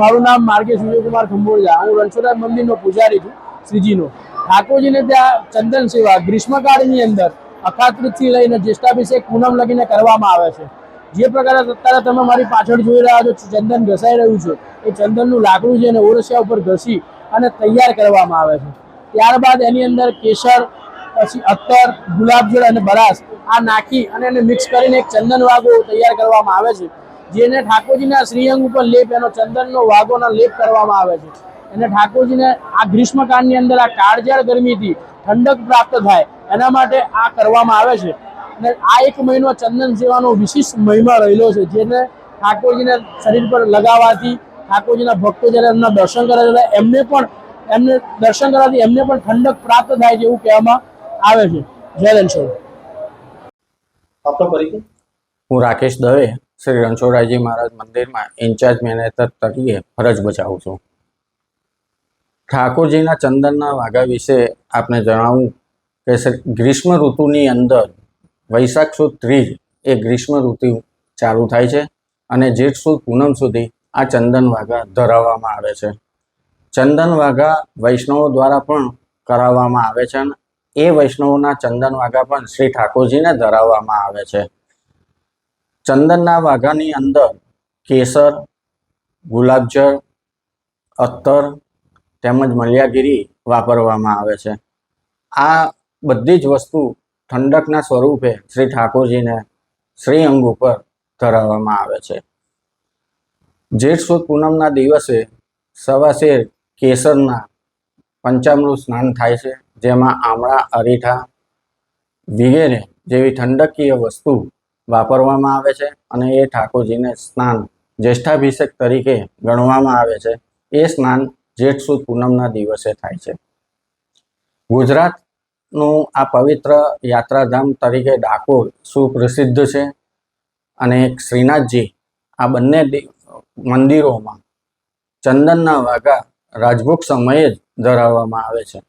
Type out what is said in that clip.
મારું નામ માર્ગે સૂર્યકુમાર ખંભોળિયા. હું રણછોડા મંદિરનો પૂજારી છું, શ્રીજીનો. ઠાકોરજીને ત્યાં ચંદન સેવા, ગ્રીષ્મકાળની અંદર અખાત્રીજથી લઈને જ્યેષ્ઠાભિષેક પૂનમ લગીને કરવામાં આવે છે. જે પ્રકારે અત્યારે તમે મારી પાછળ જોઈ રહ્યા છો ચંદન ઘસાઈ રહ્યું છે, એ ચંદનનું લાકડું છે એને ઓરસિયા ઉપર ઘસી અને તૈયાર કરવામાં આવે છે. ત્યારબાદ એની અંદર કેસર, પછી અત્તર ગુલાબજળ અને બરાસ આ નાખી અને એને મિક્સ કરીને એક ચંદન વાગો તૈયાર કરવામાં આવે છે, જેને ઠાકોરજીના શ્રીઅંગ ઉપર લેપ, એનો ચંદનનો વાગોનો લેપ કરવામાં આવે છે. એને ઠાકોરજીને આ ગ્રીષ્મકાળની અંદર આ કાળઝાળ ગરમીથી ઠંડક પ્રાપ્ત થાય, એના માટે આ કરવામાં આવે છે. અને આ એક મહિનો ચંદન સેવાનો વિશિષ્ટ મહિમા રહેલો છે જેને ઠાકોરજીને શરીર પર લગાવવાથી ઠાકોરજીના ભક્તો જ્યારે એમના દર્શન કરે છે એમને પણ એમને દર્શન કરવાથી એમને પણ ઠંડક પ્રાપ્ત થાય છે એવું કહેવામાં આવે છે. જય રણછોડ હું રાકેશ દવે શ્રી રણછોડરાયજી મહારાજ મંદિરમાં ઇન્ચાર્જ મેનેજર તરીકે ફરજ બજાવું છું. ઠાકોરજીના ચંદનના વાઘા વિશે આપને જણાવું કે શ્રી- ગ્રીષ્મ ઋતુની અંદર વૈશાખ સુદ ત્રીજ એ ગ્રીષ્મ ઋતુ ચાલુ થાય છે અને જેઠ સુદ, પૂનમ સુધી આ ચંદન વાઘા ધરાવવામાં આવે છે. ચંદન વાઘા વૈષ્ણવો દ્વારા પણ કરાવવામાં આવે છે અને એ વૈષ્ણવોના ચંદન વાઘા પણ શ્રી ઠાકોરજીને ધરાવવામાં આવે છે. ચંદનના વાઘાની અંદર કેસર, ગુલાબજળ અત્તર તેમજ મલ્યાગીરી વાપરવામાં આવે છે. આ બધી જ વસ્તુ ઠંડકના સ્વરૂપે શ્રી ઠાકોરજીને શ્રી અંગ ઉપર ધરાવવામાં આવે છે. જેઠ સુદ પૂનમના દિવસે સવાસેર કેસરના પંચામૃત સ્નાન થાય છે, જેમાં આમળા, અરીઠા, વિગેરે જેવી ઠંડકીય વસ્તુ વાપરવામાં આવે છે અને એ ઠાકોરજીને સ્નાન જ્યેષ્ઠાભિષેક તરીકે ગણવામાં આવે છે. એ સ્નાન જેઠ સુદ પૂનમના દિવસે થાય છે. ગુજરાતનું આ પવિત્ર યાત્રાધામ તરીકે ડાકોર સુપ્રસિદ્ધ છે અને એક શ્રીનાથજી, આ બંને મંદિરોમાં ચંદનના વાઘા રાજભોગ સમયે જ ધરાવવામાં આવે છે.